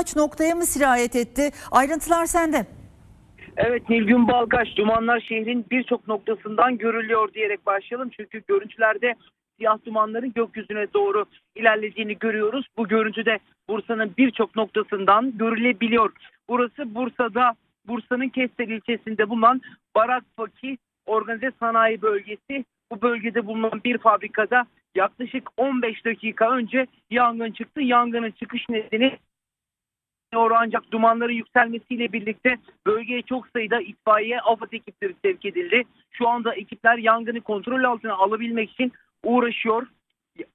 birkaç noktaya mı sirayet etti? Ayrıntılar sende. Evet Nilgün Balkaş dumanlar şehrin birçok noktasından görülüyor diyerek başlayalım. Çünkü görüntülerde siyah dumanların gökyüzüne doğru ilerlediğini görüyoruz. Bu görüntüde Bursa'nın birçok noktasından görülebiliyor. Burası Bursa'da Bursa'nın Kestel ilçesinde bulunan Barakfaki Organize Sanayi Bölgesi. Bu bölgede bulunan bir fabrikada yaklaşık 15 dakika önce yangın çıktı. Yangının çıkış nedeni doğru ancak dumanların yükselmesiyle birlikte bölgeye çok sayıda itfaiye AFAD ekipleri sevk edildi. Şu anda ekipler yangını kontrol altına alabilmek için uğraşıyor.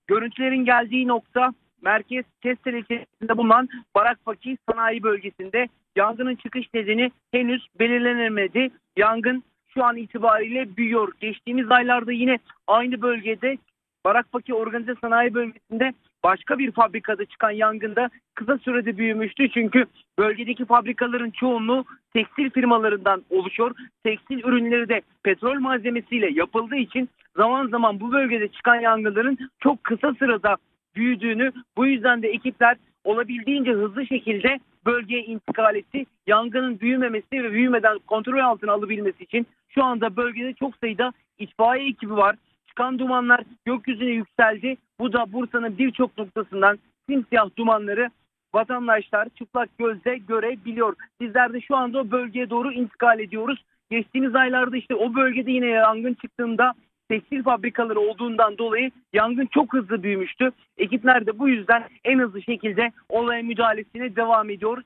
Görüntülerin geldiği nokta merkez Kestel ilçesinde bulunan Barakfaki sanayi bölgesinde yangının çıkış nedeni henüz belirlenemedi. Yangın şu an itibariyle büyüyor. Geçtiğimiz aylarda yine aynı bölgede Barakfaki Organize Sanayi Bölgesi'nde başka bir fabrikada çıkan yangında kısa sürede büyümüştü. Çünkü bölgedeki fabrikaların çoğunluğu tekstil firmalarından oluşuyor. Tekstil ürünleri de petrol malzemesiyle yapıldığı için zaman zaman bu bölgede çıkan yangınların çok kısa sırada büyüdüğünü bu yüzden de ekipler olabildiğince hızlı şekilde bölgeye intikal etti. Yangının büyümemesi ve büyümeden kontrol altına alabilmesi için şu anda bölgede çok sayıda itfaiye ekibi var. Çıkan dumanlar gökyüzüne yükseldi. Bu da Bursa'nın birçok noktasından simsiyah dumanları vatandaşlar çıplak gözle görebiliyor. Bizler de şu anda o bölgeye doğru intikal ediyoruz. Geçtiğimiz aylarda işte o bölgede yine yangın çıktığında tekstil fabrikaları olduğundan dolayı yangın çok hızlı büyümüştü. Ekipler de bu yüzden en hızlı şekilde olaya müdahalesine devam ediyor.